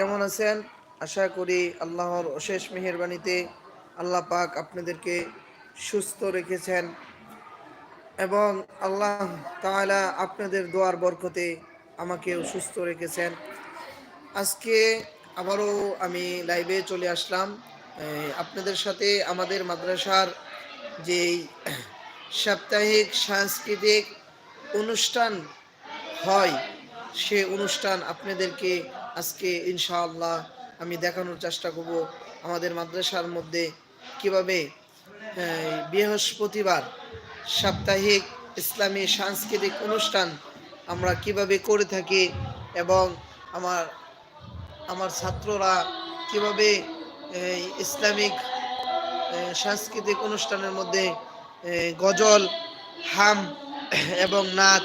কেমন আছেন? আশা করি আল্লাহর অশেষ মেহেরবানিতে আল্লাহ পাক আপনাদেরকে সুস্থ রেখেছেন এবং আল্লাহ তাআলা আপনাদের দোয়ার বরকতে আমাকেও সুস্থ রেখেছেন। আজকে আবারও আমি লাইভে চলে আসলাম। আপনাদের সাথে আমাদের মাদ্রাসার যেই সাপ্তাহিক সাংস্কৃতিক অনুষ্ঠান হয়, সে অনুষ্ঠান আপনাদেরকে আজকে ইনশাআল্লাহ আমি দেখানোর চেষ্টা করব আমাদের মাদ্রাসার মধ্যে কীভাবে বৃহস্পতিবার সাপ্তাহিক ইসলামী সাংস্কৃতিক অনুষ্ঠান আমরা কীভাবে করে থাকি এবং আমার আমার ছাত্ররা কীভাবে ইসলামিক সাংস্কৃতিক অনুষ্ঠানের মধ্যে গজল, হাম এবং নাচ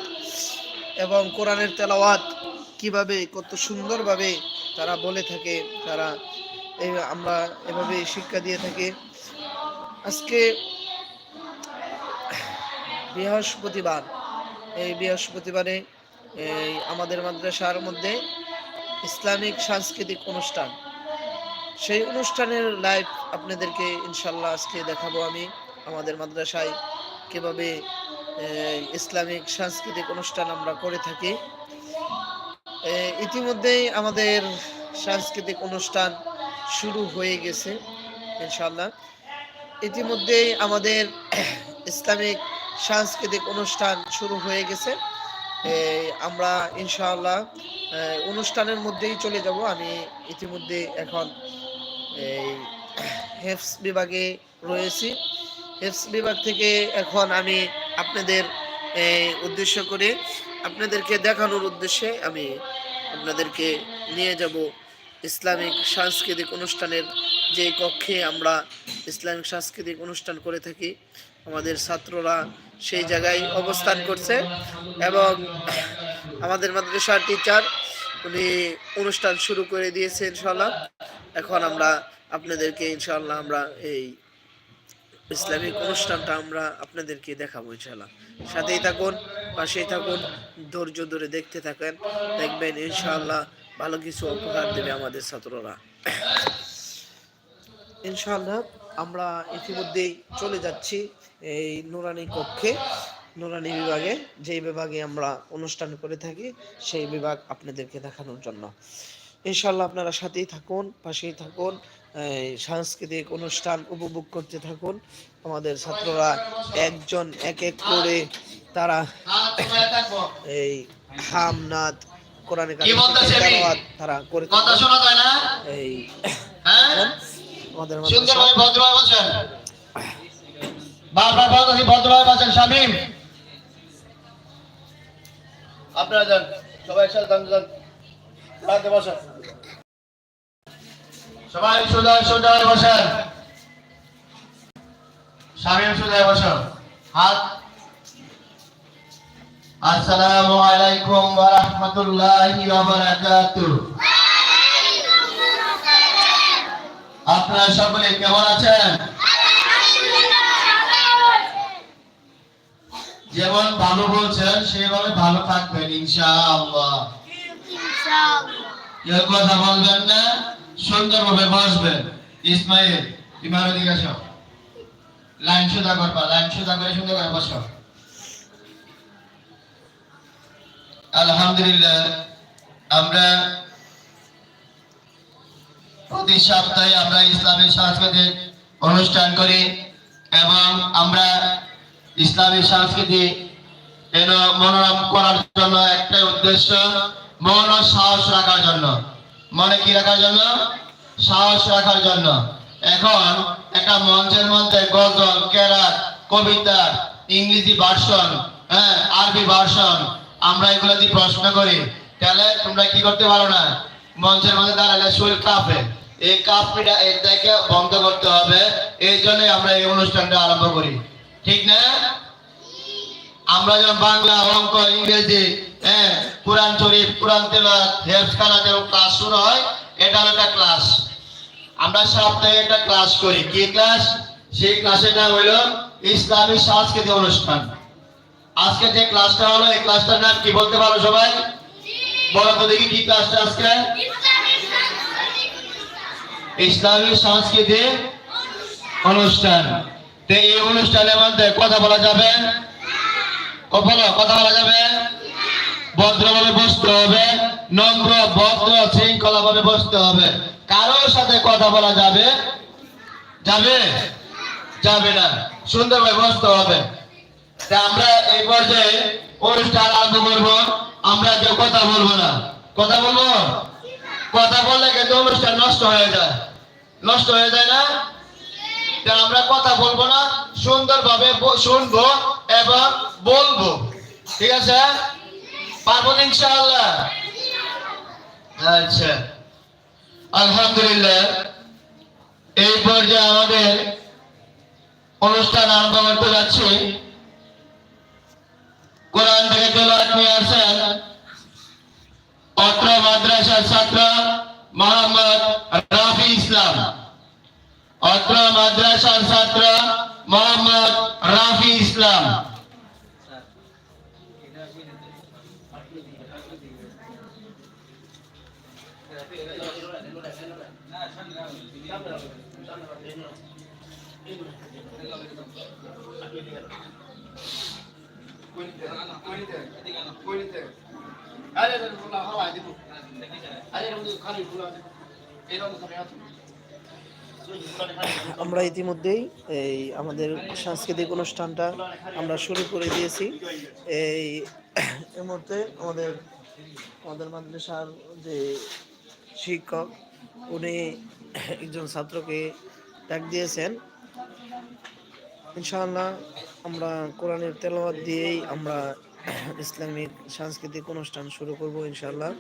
এবং কোরআনের তেলাওয়াত কীভাবে, কত সুন্দরভাবে তারা বলে থাকে, তারা আমরা এভাবে শিক্ষা দিয়ে থাকি। আজকে বৃহস্পতিবার, এই বৃহস্পতিবারে, এই আমাদের মাদ্রাসার মধ্যে ইসলামিক সাংস্কৃতিক অনুষ্ঠান। সেই অনুষ্ঠানের লাইভ আপনাদেরকে ইনশাল্লাহ আজকে দেখাবো আমি, আমাদের মাদ্রাসায় কীভাবে ইসলামিক সাংস্কৃতিক অনুষ্ঠান আমরা করে থাকি। ইতিমধ্যেই আমাদের সাংস্কৃতিক অনুষ্ঠান শুরু হয়ে গেছে ইনশাল্লাহ ইতিমধ্যেই আমাদের ইসলামিক সাংস্কৃতিক অনুষ্ঠান শুরু হয়ে গেছে। আমরা ইনশাআল্লাহ অনুষ্ঠানের মধ্যেই চলে যাব। আমি ইতিমধ্যে এখন এই হেফস বিভাগে রয়েছি। হেফস বিভাগ থেকে এখন আমি আপনাদের উদ্দেশ্য করে আপনাদেরকে দেখানোর উদ্দেশ্যে আমি আপনাদেরকে নিয়ে যাব ইসলামিক সাংস্কৃতিক অনুষ্ঠানের যে কক্ষে আমরা ইসলামিক সাংস্কৃতিক অনুষ্ঠান করে থাকি। আমাদের ছাত্ররা সেই জায়গায় অবস্থান করছে এবং আমাদের মাদ্রাসার টিচার উনি অনুষ্ঠান শুরু করে দিয়েছে ইনশাল্লাহ এখন আমরা আপনাদেরকে ইনশাল্লাহ আমরা এই ইসলামিক অনুষ্ঠানটা আমরা আপনাদেরকে দেখাবো ইনশাল্লাহ সাথেই থাকুন। পাশেই থাকুন, ধৈর্য ধরে দেখতে থাকেন, দেখবেন ইনশাআল্লাহ ভালো কিছু উপহার দেবে আমাদের ছাত্ররা। ইনশাআল্লাহ আমরা ইতিমধ্যেই চলে যাচ্ছি এই নুরানি কক্ষে, নুরানি বিভাগে। যেই বিভাগে আমরা অনুষ্ঠান করে থাকি, সেই বিভাগ আপনাদেরকে দেখানোর জন্য। ইনশাআল্লাহ আপনারা সাথেই থাকুন, পাশেই থাকুন সাংস্কৃতিক অনুষ্ঠান উপভোগ করতে থাকুন। আমাদের ছাত্ররা একজন এক এক করে তারা এই হাম নাথ কোরআনে? তারা করে কথা শোনা যায় না? এই হ্যাঁ? আমাদের সুন্দরভাবে ভদ্রভাবে বলছেন ভদ্রভাবে বলছেন শামিম। আপনারা যান সবাই একসাথে যান যান বসেন। সবাই সোজা সোজা বসেন। শামিম সোজা হয়ে বসো হাত আসসালামু আলাইকুম ওয়া রাহমাতুল্লাহি ওয়া বারাকাতুহু। আপনারা সকলে কেমন আছেন? যেমন ভালো বলছেন, সেভাবে ভালো থাকবেন, ইনশাআল্লাহ। কেউ কথা বলবেন না, সুন্দরভাবে বসবেন। ইসমাইল দিকে আসো লাইন সোজা করবা, লাইন সোজা করে সুন্দর করে বসো। আলহামদুলিল্লাহ, আমরা প্রতি সপ্তাহে আমরা ইসলামী সাংস্কৃতিক অনুষ্ঠান করি এবং আমরা ইসলামী সংস্কৃতি এন মনোরম করার জন্য একটাই উদ্দেশ্য, মন ও সাহস রাখার জন্য। মনে কি রাখার জন্য? সাহস রাখার জন্য। এখন একটা মঞ্চের মধ্যে গজল কেরাত কবিতা, ইংরেজি ভার্সন হ্যাঁ আরবি ভার্সন আমরা এগুলো দিয়ে প্রশ্ন করি, তাহলে তোমরা কি করতে পারো না? মঞ্চের মধ্যে দাঁড়ালে শরীর কাঁপে। এই কাঁপটা এটাকে বন্ধ করতে হবে, এই জন্যই আমরা এই অনুষ্ঠানটা আরম্ভ করি। ঠিক না? আমরা যেমন বাংলা, অঙ্ক, ইংরেজি হ্যাঁ কোরআন শরীফ, কোরআন তেলাওয়াত হেফজ খানা যেমন ক্লাস শুরু হয়, এটা একটা ক্লাস। আমরা সপ্তাহে একটা ক্লাস করি। কি ক্লাস? সেই ক্লাসের নাম হলো ইসলামী সাংস্কৃতিক অনুষ্ঠান। আজকে যে ক্লাসটা হলো, এই ক্লাসটার নাম কি বলতে পারো সবাই? বলো তো দেখি কি ক্লাসটা আজকে? ইসলামী সাংস্কৃতিক অনুষ্ঠান। তো এই অনুষ্ঠানের মধ্যে কথা বলা যাবে? বলো কথা বলা যাবে? ভদ্রভাবে বসতে হবে, নম্র, ভদ্র শৃঙ্খলা ভাবে বসতে হবে। কারোর সাথে কথা বলা যাবে? যাবে? যাবে না। সুন্দরভাবে বসতে হবে। আমরা এই পর্যায়ে অনুষ্ঠান আরম্ভ করব। আমরা কেউ কথা বলব না। কথা বলব? কথা বললে কিন্তু অনুষ্ঠান নষ্ট হয়ে যায়। নষ্ট হয়ে যায় না? আমরা কথা বলব না, সুন্দরভাবে শুনব এবং বলব। ঠিক আছে? আচ্ছা। আলহামদুলিল্লাহ। এই পর্যায়ে আমাদের অনুষ্ঠান আরম্ভ করতে যাচ্ছি। নিয়ে আসেন অত্র মাদ্রাসার ছাত্র মোহাম্মদ রাফি ইসলাম। অত্র মাদ্রাসার ছাত্র মোহাম্মদ রাফি ইসলাম। আমরা ইতিমধ্যেই এই আমাদের সাংস্কৃতিক অনুষ্ঠানটা আমরা শুরু করে দিয়েছি। এই এই মুহূর্তে আমাদের আমাদের মাদ্রাসার যে শিক্ষক, উনি একজন ছাত্রকে ডাক দিয়েছেন। ইনশাআল্লাহ আমরা কোরআনের তেলাওয়াত দিয়েই আমরা ইসলামিক সাংস্কৃতিক অনুষ্ঠান শুরু করব ইনশাআল্লাহ।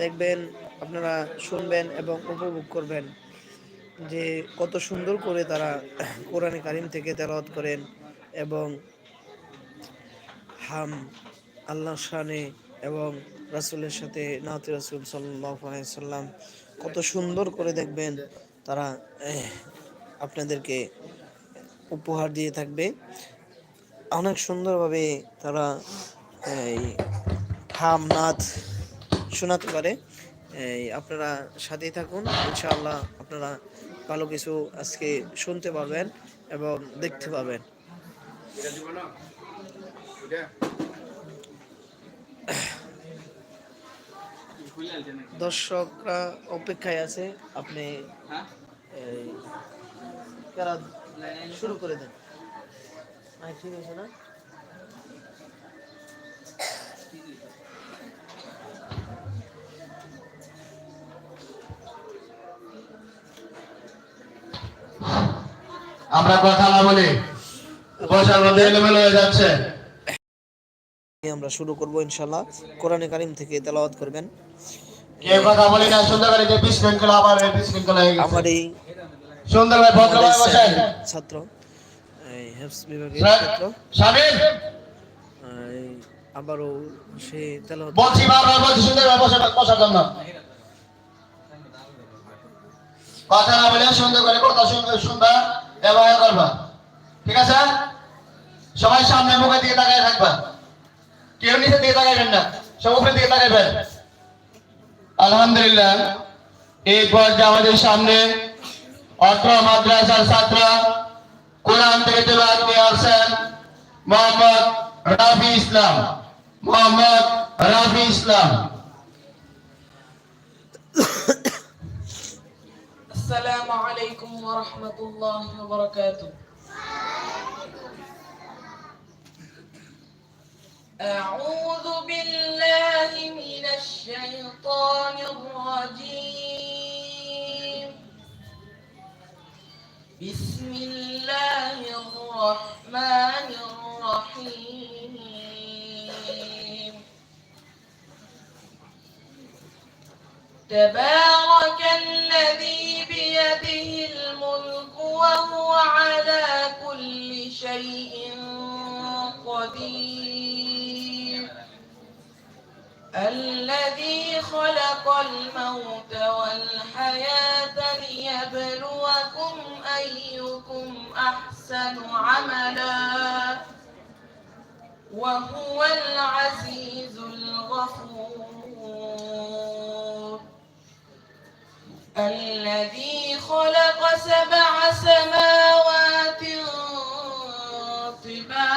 দেখবেন, আপনারা শুনবেন এবং উপভোগ করবেন যে কত সুন্দর করে তারা কোরআনে কারিম থেকে তেলাওয়াত করেন এবং হাম আল্লাহ শানে এবং রাসূলের সাথে নাত রাসূল সাল্লাম কত সুন্দর করে দেখবেন তারা, আপনাদেরকে উপহার দিয়ে থাকবে। অনেক সুন্দরভাবে তারা, এই, হাম নাথ শোনাতে পারে এই, আপনারা সাথেই থাকুন। ইনশাআল্লাহ আপনারা ভালো কিছু আজকে শুনতে পারবেন এবং দেখতে পাবেন। দর্শকরা অপেক্ষায় আছে। আপনি শুরু করে দেন। ঠিক আছে না? আমরা কথা না বলি বসার মধ্যে এলোমেলো হয়ে যাচ্ছে। আমরা শুরু করব ইনশাল্লাহ কোরআনে কারিম থেকে তেলাওয়াত করবেন। কে কথা বলি না সুন্দর করে যে আবার হয়ে আমার এই সুন্দর ভাবে ভদ্রভাবে বসেন। ছাত্র এই হেফস বিভাগের ছাত্র। আবারও সে তেলাওয়াত বলছি বারবার বলছি সুন্দর ভাবে বসে বসার জন্য। কথা না বলে সুন্দর করে কথা শুনবে শুনবা এ করবা। ঠিক আছে? সবাই সামনে মুখের দিকে তাকায় থাকবা। কেউ নিচের দিকে তাকাইবেন না সব উপরের দিকে তাকাইবেন। আলহামদুলিল্লাহ এই পর্যায়ে আমাদের সামনে অত্র মাদ্রাসার ছাত্র কোরআন থেকে তেলাওয়াত নিয়ে আসছেন মোহাম্মদ রাফি ইসলাম মোহাম্মদ রাফি ইসলাম السلام عليكم ورحمة الله وبركاته أعوذ بالله من الشيطان الرجيم الله الرحمن الرحيم تبارك الذي بيده الملك وهو على كل شيء قدير الذي خلق الموت أحسن عملا وهو العزيز الغفور. الذي خلق سبع سماوات طباقا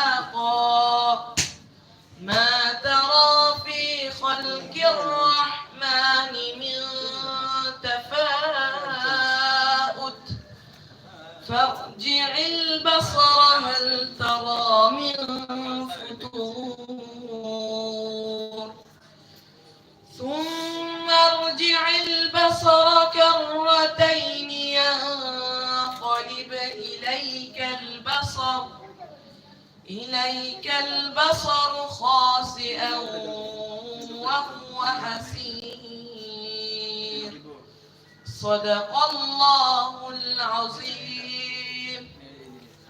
ارجع البصر كرتين ينقلب إليك البصر إليك البصر خاسئا وهو حسير. صدق الله العظيم.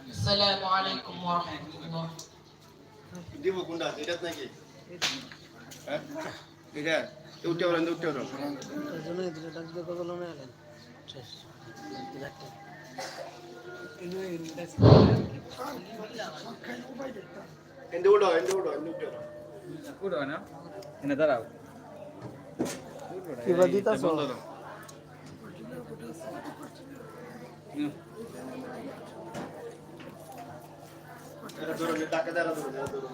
السلام عليكم ورحمة الله. এটা উঠে ওরেন উঠে ওরেন এই জন্য এই দুটো ডাক দিয়ে কথা বলো না। এলেন শেষ একটা এন্ডে উঠো এন্ডে উঠো এন্ডে উঠে ওঠো। উঠো না এনে দাঁড়াও কিবা দিতাছ এরা ধরুন ডাকে দাঁড়া ধরুন এরা ধরুন